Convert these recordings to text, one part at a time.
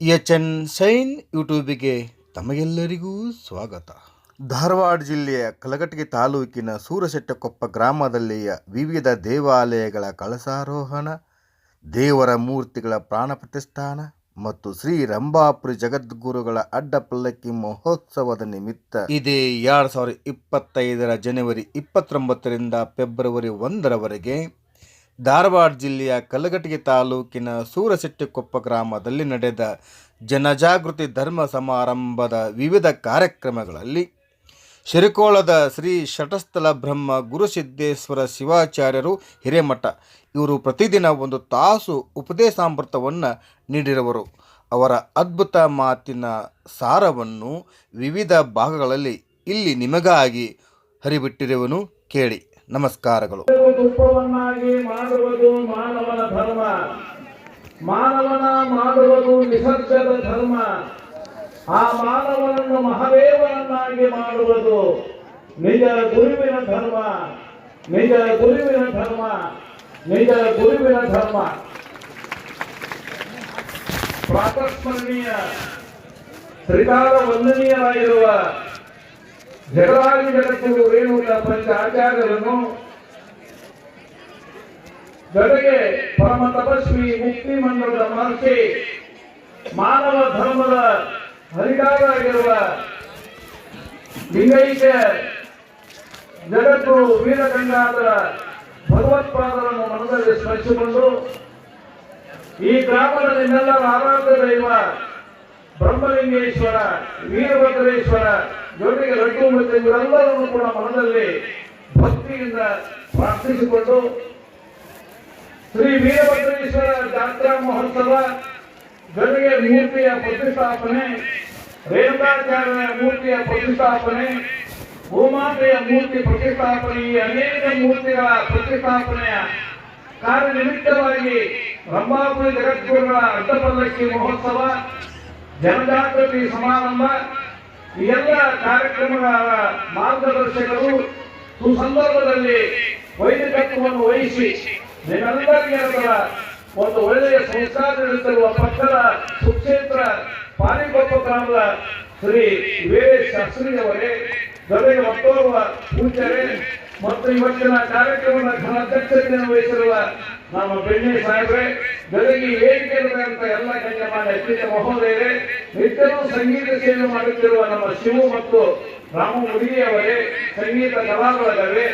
H N shine ಯೂಟ್ಯೂಬಿಗೆ ತಮಗೆಲ್ಲರಿಗೂ ಸ್ವಾಗತ. ಧಾರವಾಡ ಜಿಲ್ಲೆಯ ಕಲಘಟಗಿ ತಾಲೂಕಿನ ಸೂರಶೆಟ್ಟಕೊಪ್ಪ ಗ್ರಾಮದಲ್ಲಿಯ ವಿವಿಧ ದೇವಾಲಯಗಳ ಕಳಸಾರೋಹಣ ದೇವರ ಮೂರ್ತಿಗಳ ಪ್ರಾಣ ಪ್ರತಿಷ್ಠಾನ ಮತ್ತು ಶ್ರೀ ರಂಭಾಪುರಿ ಜಗದ್ಗುರುಗಳ ಅಡ್ಡ ಪಲ್ಲಕ್ಕಿ ಮಹೋತ್ಸವದ ನಿಮಿತ್ತ ಇದೇ ಎರಡು ಸಾವಿರದ ಇಪ್ಪತ್ತೈದರ ಜನವರಿ ಇಪ್ಪತ್ತೊಂಬತ್ತರಿಂದ ಫೆಬ್ರವರಿ ಒಂದರವರೆಗೆ ಧಾರವಾಡ ಜಿಲ್ಲೆಯ ಕಲಘಟಗಿ ತಾಲೂಕಿನ ಸೂರಶೆಟ್ಟಿಕೊಪ್ಪ ಗ್ರಾಮದಲ್ಲಿ ನಡೆದ ಜನಜಾಗೃತಿ ಧರ್ಮ ಸಮಾರಂಭದ ವಿವಿಧ ಕಾರ್ಯಕ್ರಮಗಳಲ್ಲಿ ಶಿರಕೋಳದ ಶ್ರೀ ಶಟಸ್ಥಲ ಬ್ರಹ್ಮ ಗುರುಸಿದ್ದೇಶ್ವರ ಶಿವಾಚಾರ್ಯರು ಹಿರೇಮಠ. ಇವರು ಪ್ರತಿದಿನ ಒಂದು ತಾಸು ಉಪದೇಶಾಮೃತವನ್ನು ನೀಡಿರುವರು. ಅವರ ಅದ್ಭುತ ಮಾತಿನ ಸಾರವನ್ನು ವಿವಿಧ ಭಾಗಗಳಲ್ಲಿ ಇಲ್ಲಿ ನಿಮಗಾಗಿ ಹರಿಬಿಟ್ಟಿರುವನು ಕೇಳಿ. ನಮಸ್ಕಾರಗಳು. ಮಾಡುವುದು ಮಾನವನ ಧರ್ಮ. ಮಾನವನ ಮಾಡುವುದು ನಿಸರ್ಗದ ಧರ್ಮ. ಆ ಮಾನವನನ್ನು ಮಹಾದೇವನನ್ನಾಗಿ ಮಾಡುವುದು ನಿಜ ಗುರುವಿನ ಧರ್ಮ. ನಿಜ ಗುರುವಿನ ಧರ್ಮ. ನಿಜ ಗುರುವಿನ ಧರ್ಮ. ಪ್ರಾತಸ್ಮರಣೀಯ ತ್ರಿಕಾಲ ವಂದನೀಯರಾಗಿರುವ ಜಗದಾದಿ ಜಗತ್ತು ರೇಣುಗಳ ಪಂಚ ಆಚಾರ್ಯರನ್ನು ಜೊತೆಗೆ ಪರಮ ತಪಸ್ವಿ ಮುಕ್ತಿ ಮಂಡಲದ ಮಹರ್ಷಿ ಮಾನವ ಧರ್ಮದ ಹರಿಕಾರರಾಗಿರುವ ಲಿಂಗೈಕ್ಯ ಜಗತ್ತು ವೀರಗಂಗಾಧರ ಭಗವತ್ಪಾದರನ್ನು ಮನದಲ್ಲಿ ಸ್ಮರಿಸಿಕೊಂಡು ಈ ಗ್ರಾಮದಲ್ಲಿ ನೆಲ್ಲರ ಆರಾಧ್ಯ ದೈವ ಬ್ರಹ್ಮಲಿಂಗೇಶ್ವರ ವೀರಭದ್ರೇಶ್ವರ ಜೊತೆಗೆ ಲಡ್ಡು ಮತ್ತು ಇವರೆಲ್ಲರನ್ನು ಕೂಡ ಮನದಲ್ಲಿ ಭಕ್ತಿಯಿಂದ ಪ್ರಾರ್ಥಿಸಿಕೊಂಡು ಶ್ರೀ ವೀರಭದ್ರೇಶ್ವರ ಜಾತ್ರಾ ಮಹೋತ್ಸವ ಜೊತೆಗೆ ಮೂರ್ತಿಯ ಪ್ರತಿಷ್ಠಾಪನೆ ರೇಣುಕಾಚಾರ್ಯ ಮೂರ್ತಿಯ ಪ್ರತಿಷ್ಠಾಪನೆ, ಭೂಮಾತೆಯ ಮೂರ್ತಿ ಪ್ರತಿಷ್ಠಾಪನೆ, ಈ ಅನೇಕ ಮೂರ್ತಿಗಳ ಪ್ರತಿಷ್ಠಾಪನೆಯ ಕಾರ್ಯನಿಮಿತ್ತವಾಗಿ ರಂಭಾಪುರಿ ಜಗದ್ಗುರುಗಳ ಅಡ್ಡಪಲ್ಲಕ್ಕಿ ಮಹೋತ್ಸವ, ಜನಜಾಗೃತಿ ಸಮಾರಂಭ ಈ ಎಲ್ಲ ಕಾರ್ಯಕ್ರಮಗಳ ಮಾರ್ಗದರ್ಶಕರು ಸುಸಂದರ್ಭದಲ್ಲಿ ವೈದಿಕತ್ವವನ್ನು ವಹಿಸಿ ನಿರಂತರ ಒಂದು ಒಳ್ಳೆಯ ಸಂಸ್ಕಾರ ನೀಡುತ್ತಿರುವ ಪಕ್ಕದ ಸುಕ್ಷೇತ್ರ ಪಾನಿಗೊಪ್ಪ ಗ್ರಾಮದ ಶ್ರೀ ವೀರೇಶ್ ಶಾಸ್ತ್ರಿಯವರೇ ಗದಗ ಮತ್ತೋರ್ವ ಪೂಜ್ಯರೇ, ಮತ್ತು ಇವತ್ತಿನ ಕಾರ್ಯಕ್ರಮದ ಘನಾಧ್ಯಕ್ಷತೆಯನ್ನು ವಹಿಸಿರುವ ನಮ್ಮ ಬೆಣ್ಣೆ ಸಾಹೇಬ್ರೆ, ಬೆಳಗ್ಗೆ ಅಂತ ಎಲ್ಲ ಗಣ್ಯಮಾನ್ಯ ಹೆಚ್ಚಿನ ಮಹೋದಯರೇ, ನಿತ್ಯವೂ ಸಂಗೀತ ಸೇವೆ ಮಾಡುತ್ತಿರುವ ನಮ್ಮ ಶಿವು ಮತ್ತು ರಾಮ ಮುಡಿಯವರೇ ಸಂಗೀತ ಕಲಾವಿದರೇ,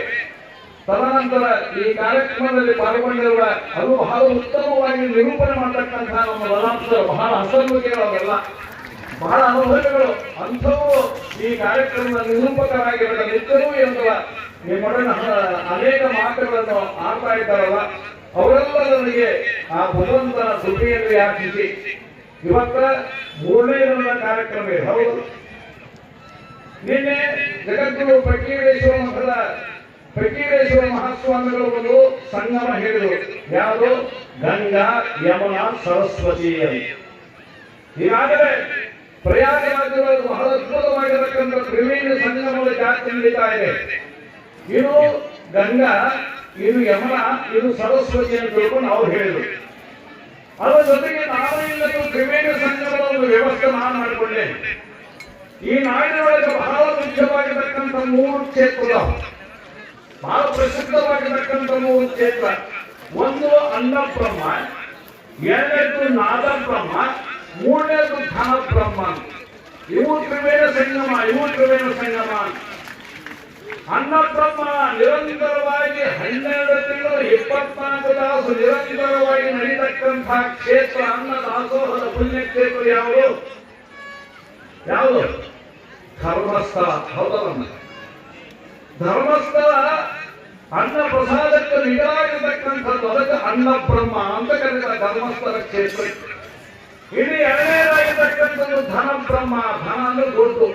ತದನಂತರ ಈ ಕಾರ್ಯಕ್ರಮದಲ್ಲಿ ಪಾಲ್ಗೊಂಡಿರುವ ಅದು ಬಹಳ ಉತ್ತಮವಾಗಿ ನಿರೂಪಣೆ ಮಾಡತಕ್ಕಂತಹ ನಮ್ಮ ಬಲಾಂಶರು ಬಹಳ ಹಸನ್ಮುಖಿಗಳವೆಲ್ಲ ಬಹಳ ಅನುಭವಗಳು. ಅಂಥವು ಈ ಕಾರ್ಯಕ್ರಮದ ನಿರೂಪಕರಾಗಿರುವ ನಿತ್ಯವೂ ಎಂಬ ನಿಮ್ಮ ಅನೇಕ ಮಾತುಗಳನ್ನು ಆಡ್ತಾ ಇದ್ದಾರಲ್ಲ. ಅವರೆಲ್ಲರಿಗೆ ಆ ಭಗವಂತನ ಕೃಪೆಯನ್ನು ಯಾಚಿಸಿ. ಇವತ್ತ ಮೂರನೇ ನನ್ನ ಕಾರ್ಯಕ್ರಮ ಇದೆ. ಹೌದು. ನಿನ್ನೆ ಜಗದ್ಗುರು ಫಕೀರೇಶ್ವರ ಮಠದ ಫಕೀರೇಶ್ವರ ಮಹಾಸ್ವಾಮಿಗಳು ಒಂದು ಸಂಗಮ ಹೇಳಿದರು. ಯಾವುದು? ಗಂಗಾ ಯಮುನಾ ಸರಸ್ವತಿ ಈಗಾಗಲೇ ಪ್ರಯಾಗರಾಜದಲ್ಲಿ ಬಹಳ ಅದ್ಭುತವಾಗಿರತಕ್ಕಂಥ ತ್ರಿವೇಣಿ ಸಂಗಮದ ಜಾತಿ ನಡೀತಾ ಇದೆ. ಇದು ಗಂಗಾ ಇದು ಯಮನ, ಇದು ಸರಸ್ವತಿ ಅಂತ ತಿಳ್ಕೊಂಡು ಅವ್ರು ಹೇಳಿದ್ರು. ಅದರ ಜೊತೆಗೆ ನಾನು ಇಲ್ಲದೆ ತ್ರಿವೇಣಿ ಸಂಗಮದ ಒಂದು ವ್ಯವಸ್ಥೆ ನಾನು ಮಾಡಿಕೊಂಡೆ. ಈ ನಾಡಿನೊಳಗೆ ಬಹಳ ಮುಖ್ಯವಾಗಿರ್ತಕ್ಕಂಥ ಮೂರು ಕ್ಷೇತ್ರ ಬಹಳ ಪ್ರಸಿದ್ಧವಾಗಿರ್ತಕ್ಕಂಥ ಮೂರು ಕ್ಷೇತ್ರ. ಒಂದು ಅನ್ನಬ್ರಹ್ಮ ಎರಡನೇದು ನಾದಬ್ರಹ್ಮ ಮೂರನೇದು ಧನಬ್ರಹ್ಮ ಇವು ತ್ರಿವೇಣ ಸಂಗಮ, ಇವು ತ್ರಿವೇಣ ಸಂಗಮ. ಅನ್ನಬ್ರಹ್ಮ ನಿರಂತರವಾಗಿ ಹನ್ನೆರಡು ತಿಂಗಳು ಇಪ್ಪತ್ನಾಲ್ಕು ತಾಸು ನಿರಂತರವಾಗಿ ನಡೀತಕ್ಕಂತಹ ಕ್ಷೇತ್ರ, ಅನ್ನ ದಾಸೋಹದ ಪುಣ್ಯಕ್ಷೇತ್ರ ಯಾವುದು? ಯಾವುದು? ಧರ್ಮಸ್ಥಳ. ಹೌದಲ್ಲ ಧರ್ಮಸ್ಥಳ ಅನ್ನ ಪ್ರಸಾದಕ್ಕೆ ನಿಜವಾಗಿರ್ತಕ್ಕಂಥದ್ದು ಅದಕ್ಕೆ ಅನ್ನ ಬ್ರಹ್ಮ ಅಂತ ಕರೀತಾರೆ ಧರ್ಮಸ್ಥಳ ಕ್ಷೇತ್ರ. ಇಡೀ ಎರಡನೇದಾಗಿರ್ತಕ್ಕಂಥದ್ದು ಧನ ಬ್ರಹ್ಮ. ಧನ ಅಂದ್ರೆ ದುಡ್ಡು.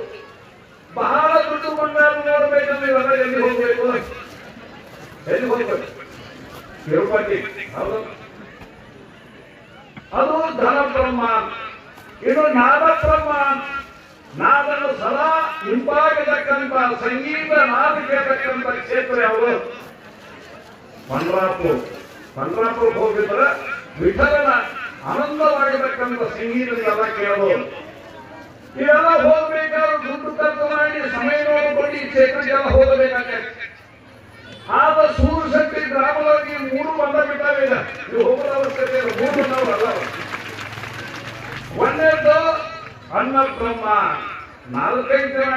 ಬಹಳ ದುಡ್ಡು ಬಂದಾಗ ನೋಡ್ಬೇಕಂದ್ರೆ ಇವಾಗ ಎಲ್ಲಿ ಹೋಗ್ಬೇಕು? ಎಲ್ಲಿ ಹೋಗ್ಬೇಕು ತಿರುಪತಿ. ಅದು ಧನ ಬ್ರಹ್ಮ ಇದು ನಾದ ಬ್ರಹ್ಮ ನಾದನ್ನು ಸದಾ ಇಂಪಾಗಿರ್ತಕ್ಕಂಥ ಸಂಗೀತ ನಾದ ಕೇಳ್ತಕ್ಕಂಥ ಕ್ಷೇತ್ರ ಯಾವುದು? ಪಂಡ್ರಾಪುರ. ಪಂಡ್ರಾಪುರಕ್ಕೆ ಹೋಗಿದ್ರೆ ವಿಠಲನ ಆನಂದವಾಗಿರ್ತಕ್ಕಂಥ ಎಲ್ಲ ಕೇಳಬಹುದು ಇವೆಲ್ಲ ಹೋಗ್ಬೇಕಾದ್ರೆ ದುಡ್ಡು ಖರ್ಚು ಮಾಡಿ ಸಮಯ ನೋಡಿಕೊಂಡು ಈ ಕ್ಷೇತ್ರಕ್ಕೆಲ್ಲ ಹೋಗಬೇಕಾಗ್ತದೆ ಆದ ಸೂರ್ಯಶಕ್ತಿ ಗ್ರಾಮದೊಳಗೆ ಈ ಮೂರು ಬಂದ ಬಿಟ್ಟಾವೆ ಈಗ ಇವು ಹೋಗದ ಅವಶ್ಯಕತೆ ಇಲ್ಲ ಮೂರು ಬಂದವಲ್ಲ ಒಂದನೇದು ಅನ್ನ ಬ್ರಹ್ಮ ನಾಲ್ಕೈದು ಜನ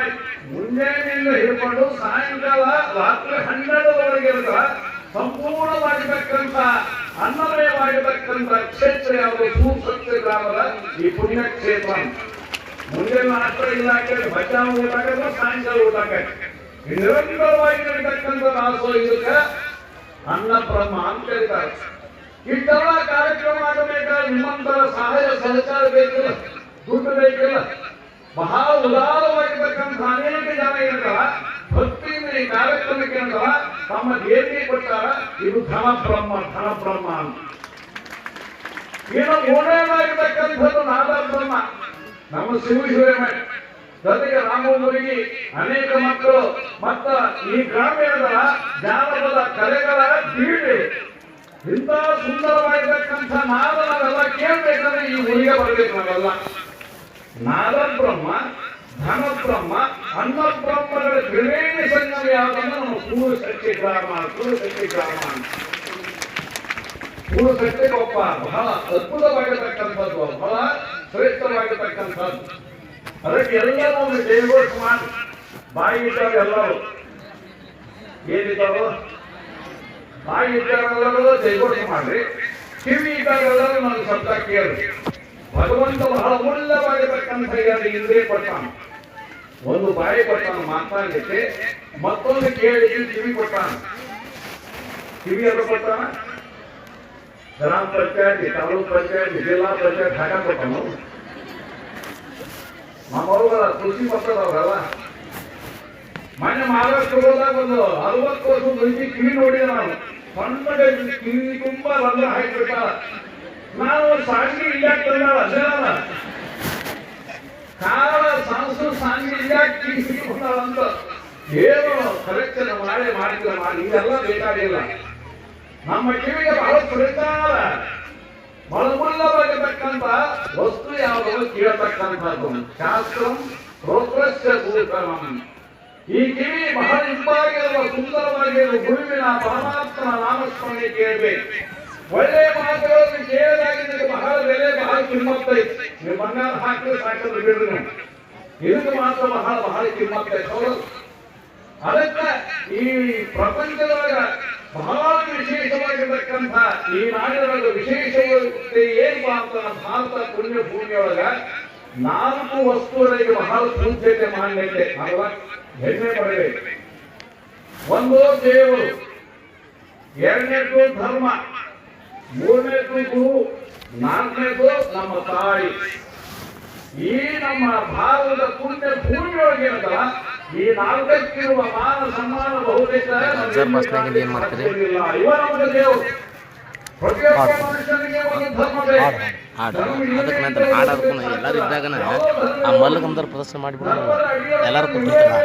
ಮುಂಜಾನೆಯಿಂದ ಹಿಡ್ಕೊಂಡು ಸಾಯಂಕಾಲ ರಾತ್ರಿ ಹನ್ನೆರಡರವರೆಗೆ ಇರುವ ಸಂಪೂರ್ಣವಾಗಿರ್ತಕ್ಕಂಥ ಅನ್ನಮಯವಾಗಿರ್ತಕ್ಕಂಥ ಕ್ಷೇತ್ರ ಯಾವುದು? ಸೂರ್ಯಶಕ್ತಿ ಗ್ರಾಮದ ಈ ಪುಣ್ಯ ಕ್ಷೇತ್ರ ಮುಂಜಾನೆ ಮಾತ್ರ ಇಲಾಖೆ ಮಧ್ಯಾಹ್ನ ಊಟ ಸಾಯಂಕಾಲ ಊಟ ನಿರಂತರವಾಗಿ ನಡೀತಕ್ಕಂಥ ದಾಸೋ ಇದಕ್ಕೆ ಅನ್ನ ಬ್ರಹ್ಮ ಅಂತ ಹೇಳ್ತಾರೆ. ಇಷ್ಟೆಲ್ಲ ಕಾರ್ಯಕ್ರಮ ಆಗಬೇಕಾದ್ರೆ ನಿಮ್ಮಂತರ ಸಹಾಯ ಸಹಕಾರ ಬೇಕಿಲ್ಲ? ದುಡ್ಡು ಬೇಕಿಲ್ಲ? ಬಹಳ ಉದಾರವಾಗಿರ್ತಕ್ಕಂಥ ಅನೇಕ ಜನ ಏನಂತಾರ ಭಕ್ತಿಯಿಂದ ಈ ಕಾರ್ಯಕ್ರಮಕ್ಕೆ ಅಂತಾರ ತಮ್ಮ ದೇವಿಗೆ ಕೊಟ್ಟಾರ ಇದು ಧನ ಬ್ರಹ್ಮ ಧನ ಬ್ರಹ್ಮ ಅಂತ. ಏನೋ ಮೂರನೇದಾಗಿರ್ತಕ್ಕಂಥದ್ದು ನಾದ ಬ್ರಹ್ಮ ನಮ್ಮ ಶಿವಶಿವರಮ್ಮ ಜೊತೆಗೆ ರಾಮಮುರುಗಿ ಅನೇಕ ಮಕ್ಕಳು. ಮತ್ತ ಈ ಗ್ರಾಮೀಣದ ಜಾನಪದ ಕಲೆಗಳ ಬೀಡು ಇಂತಹ ಸುಂದರವಾಗಿರ್ತಕ್ಕಂಥ ನಾದ ನಾವೆಲ್ಲ ಕೇಳ್ಬೇಕಂದ್ರೆ ಈ ಊರಿಗೆ ಬರಬೇಕು ನಾವೆಲ್ಲ. ನಾದ ಬ್ರಹ್ಮ ಧನ ಬ್ರಹ್ಮ ಅನ್ನ ಬ್ರಹ್ಮಗಳ ತ್ರಿವೇಣಿ ಸಂಗಮ ಯಾವುದನ್ನು ನಮ್ಮ ಪೂರ್ವ ಶಕ್ತಿ ಗ್ರಾಮ ಪೂರ್ವ ಶಕ್ತಿ ಗ್ರಾಮ ಅಂತ. ಮೂರು ಸತ್ಯಕ್ಕೊಪ್ಪ ಬಹಳ ಅದ್ಭುತವಾಗಿರತಕ್ಕಂಥದ್ದು, ಬಹಳ ಶ್ರೇಷ್ಠವಾಗಿರತಕ್ಕಂಥದ್ದು. ಅದಕ್ಕೆ ಎಲ್ಲರೂ ಒಂದು ದೇವರು ಮಾಡಿ. ಬಾಯಿ ಇದ್ದಾವೆ ಎಲ್ಲರೂ. ಏನಿದ್ದಾರೋ? ಬಾಯಿ ಇದ್ದವರೆಲ್ಲರೂ ಡೈವರ್ಟ್ ಮಾಡ್ರಿ. ಕಿವಿ ಇದ್ದವರೆಲ್ಲರೂ ನನ್ನ ಶಬ್ದ ಕೇಳಿ ಭಗವಂತ ಬಹಳ ಅಮೂಲ್ಯವಾಗಿರ್ತಕ್ಕಂಥ ಇಂದ್ರಿಯ ಕೊಟ್ಟಾನ ಒಂದು ಬಾಯಿ ಕೊಟ್ಟಾನ ಮಾತಾಡಲಿಕ್ಕೆ ಮತ್ತೊಂದು ಕೇಳಿ ಕಿವಿ ಕೊಟ್ಟಾನ ಕಿವಿ ಅದು ಕೊಟ್ಟಾನ ಗ್ರಾಮ ಪಂಚಾಯತ್, ತಾಲೂಕ್ ಪಂಚಾಯತ್, ಜಿಲ್ಲಾ ಪಂಚಾಯತ್ ಹಾಕ ನಾವು ನಮ್ಮವ್ರ ಕೃಷಿ ಮಕ್ಕಳವ್ರಲ್ಲ. ಮೊನ್ನೆ ಮಹಾರಾಷ್ಟ್ರ ಹೋದಾಗ ಒಂದು ಅರವತ್ತು ವರ್ಷ ಕಿವಿ ನೋಡಿದ ನಾನು. ಸಣ್ಣ ಕಿವಿ ತುಂಬಾ ರಂಧ್ರ ಹಾಕಿಬಿಟ್ಟ. ಒಂದು ಸಾಂಗಿ ಇಲ್ಲಾಕ್ ಅಜ್ಜನ ಕಾಲ ಸಾಂಸು ಸಾಂಗಿ ಇಲ್ಲಾಕ್ ಬಂದಾಳ ಅಂತ ಏನು ಕಲೆಕ್ಷನ್ ಮಾಡಿ ಮಾಡಿದ್ರ ಮಾಡಿ ಇದೆಲ್ಲ ಬೇಕಾಗಿಲ್ಲ. ನಮ್ಮ ಕಿವಿಗೆ ಬಹಳ ಸುರಿತಾರ ಬಹಳ ಮುಲ್ಲವಾಗಿರ್ತಕ್ಕಂಥ ವಸ್ತು ಯಾವುದನ್ನು ಕೇಳತಕ್ಕಂಥದ್ದು. ಶಾಸ್ತ್ರ ಪ್ರೋತ್ರಸ್ಯ ಭೂತರಂ. ಈ ಕಿವಿ ಬಹಳ ಇಂಪಾಗಿರುವ ಸುಂದರವಾಗಿರುವ ಗುರುವಿನ ಪರಮಾತ್ಮನ ನಾಮಸ್ಮರಣೆ ಕೇಳಬೇಕು. ಒಳ್ಳೆ ಮಾತುಗಳನ್ನು ಕೇಳಿದಾಗ ನಿಮಗೆ ಬಹಳ ಬೆಲೆ, ಬಹಳ ಕಿಮ್ಮತ್ತೈತಿ ನೀವು ಬಂಗಾರ ಹಾಕಿದ್ರೆ ಸಾಕಿದ್ರೆ ಬಿಡ್ರಿ ನೀವು. ಇದಕ್ಕೆ ಮಾತ್ರ ಬಹಳ ಬಹಳ ಕಿಮ್ಮತ್ತೈತಿ ಹೌದು. ಅದಕ್ಕೆ ಈ ಪ್ರಪಂಚದೊಳಗ ಬಹಳ ವಿಶೇಷವಾಗಿರ್ತಕ್ಕಂಥ ಈ ನಾಡಿನೊಳಗ ವಿಶೇಷವಾಗಿ ಏನಪ್ಪಾ ಅಂತ ಭಾರತ ಪುಣ್ಯ ಭೂಮಿಯೊಳಗ ನಾಲ್ಕು ವಸ್ತುಗಳಿಗೆ ಬಹಳ ಪೂಜ್ಯತೆ ಮಾಡಲಿಕ್ಕೆ ಅಲ್ವಾ? ಹೆಮ್ಮೆ ಪಡಬೇಕು. ಒಂದು ದೇವರು, ಎರಡನೇದು ಧರ್ಮ ಮೂರನೇದು ಕುರಿತು ನಾಲ್ಕನೇದು ನಮ್ಮ ತಾಯಿ. ಈ ನಮ್ಮ ಭಾರತದ ಕುರಿತ ಭೂಮಿಯೊಳಗೆ ಈ ನಾಲ್ಕಕ್ಕಿರುವ ಮಾನ ಸನ್ಮಾನ ಬಹುತೇಕ? ಇವ ನಮ್ಮ ದೇವರು. ಬೇಕು. ಹಾಡು ಅದಕ್ಕೆ ನಂತರ ಹಾಡು ಹಾಡ್ಕೊಂಡು ಎಲ್ಲರೂ ಇದ್ದಾಗನ ಆ ಮಲ್ಲಗಂದರ ಪ್ರದರ್ಶನ ಮಾಡಿಬಿಟ್ಟು ಎಲ್ಲರೂ ಕೂತಿರ್ತಾರ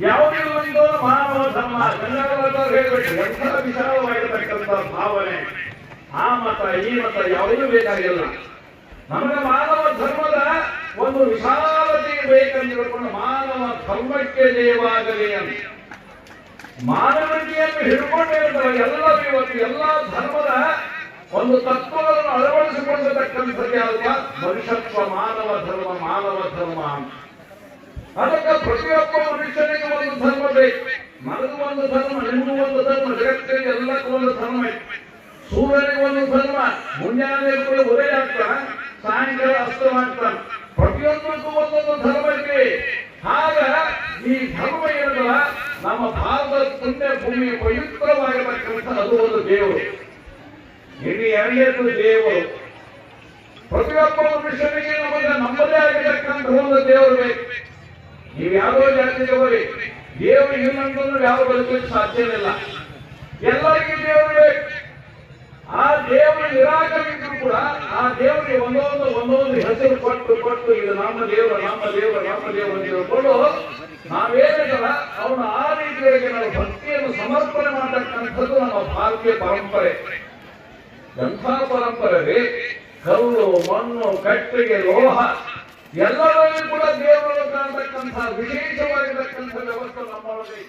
ಯಾವುದೇ ಒಂದು ಮಾನವ ಧರ್ಮ, ಕನ್ನಡವನ್ನು ಹೇಳ್ಬೇಕು ಎಂಥ ವಿಶಾಲವಾಗಿರತಕ್ಕಂಥ ಭಾವನೆ, ಆ ಮತ, ಈ ಮತ ಯಾವುದೂ ಬೇಕಾಗಿಲ್ಲ. ನಮಗೆ ಮಾನವ ಧರ್ಮದ ಒಂದು ವಿಶಾಲತೆ ಬೇಕಂತ ಹೇಳ್ಕೊಂಡು ಮಾನವ ಧರ್ಮಕ್ಕೆ ಜಯವಾಗಲಿ ಅಂತ. ಮಾನವೀಯತೆಯನ್ನು ಹಿಡ್ಕೊಂಡಿರ್ತಾರೆ ಎಲ್ಲರೂ ಇವತ್ತು ಎಲ್ಲ ಧರ್ಮದ ಒಂದು ತತ್ವವನ್ನು ಅಳವಡಿಸಿಕೊಂಡಿರ್ತಕ್ಕಂಥದ್ದು ಅಲ್ವಾ ಮನುಷ್ಯತ್ವ, ಮಾನವ ಧರ್ಮ ಮಾನವ ಧರ್ಮ ಅಂತ. ಅದಕ್ಕೆ ಪ್ರತಿಯೊಬ್ಬ ಮನುಷ್ಯನಿಗೆ ಒಂದು ಧರ್ಮ ಬೇಕು. ಮರದ ಒಂದು ಧರ್ಮ ನಿಮ್ಮ ಒಂದು ಧರ್ಮ, ಜಗತ್ತಿಗೆ ಎಲ್ಲಕ್ಕೂ ಒಂದು ಧರ್ಮ ಐತೆ ಸೂರ್ಯನಿಗೆ ಒಂದು ಧರ್ಮ ಮುಂಜಾನೆ ಕೂಡ ಉದಯ ಆಗ್ತಾನ ಸಾಯಂಕಾಲ ಅಸ್ತವಾಗ್ತಾನ ಪ್ರತಿಯೊಂದಕ್ಕೂ ಒಂದೊಂದು ಧರ್ಮ ಇದೆ. ಆಗ ಈ ಧರ್ಮ ಏನಲ್ಲ ನಮ್ಮ ಭಾರತದ ಪುಣ್ಯ ಭೂಮಿ ಪವಿತ್ರವಾಗಿರತಕ್ಕಂಥ ಅದು ಒಂದು ದೇವರು. ಇನ್ನು ಎರಡನೇದು ದೇವರು. ಪ್ರತಿಯೊಬ್ಬ ಮನುಷ್ಯನಿಗೆ ನಮಗೆ ನಮ್ಮದೇ ಆಗಿರತಕ್ಕಂಥ ಒಂದು ದೇವರು ಬೇಕು. ನೀವು ಯಾವುದೋ ಜಾತಿಗೆ ಹೋಗಿ ದೇವರು ಯಾವ ಬದುಕಲಿಕ್ಕೆ ಸಾಧ್ಯವಿಲ್ಲ. ಎಲ್ಲರಿಗೂ ದೇವರು ಬೇಕು. ಆ ದೇವರು ನಿರಾಕರಿಸಿದ್ರು ಕೂಡ ಆ ದೇವರಿಗೆ ಒಂದೊಂದು ಒಂದೊಂದು ಹೆಸರು ಕೊಟ್ಟು ಕೊಟ್ಟು ಇದು ನಮ್ಮ ದೇವರು ನಮ್ಮ ದೇವರು ನಮ್ಮ ದೇವರು ಅಂತ ಹೇಳ್ಕೊಂಡು ನಾವೇನಿಲ್ಲ ಅವನು ಆ ರೀತಿಯಾಗಿ ನಾವು ಭಕ್ತಿಯನ್ನು ಸಮರ್ಪಣೆ ಮಾಡತಕ್ಕಂಥದ್ದು ನಮ್ಮ ಭಾರತೀಯ ಪರಂಪರೆ. ಎಂಥ ಪರಂಪರೆ ಕಲ್ಲು, ಮಣ್ಣು, ಕಟ್ಟಿಗೆ, ಲೋಹ. ಎಲ್ಲರಲ್ಲಿ ಕೂಡ ದೇವರು ಕಾಣತಕ್ಕಂಥ ವಿಶೇಷವಾಗಿರತಕ್ಕಂಥ ವ್ಯವಸ್ಥೆ ನಮ್ಮಲ್ಲಿ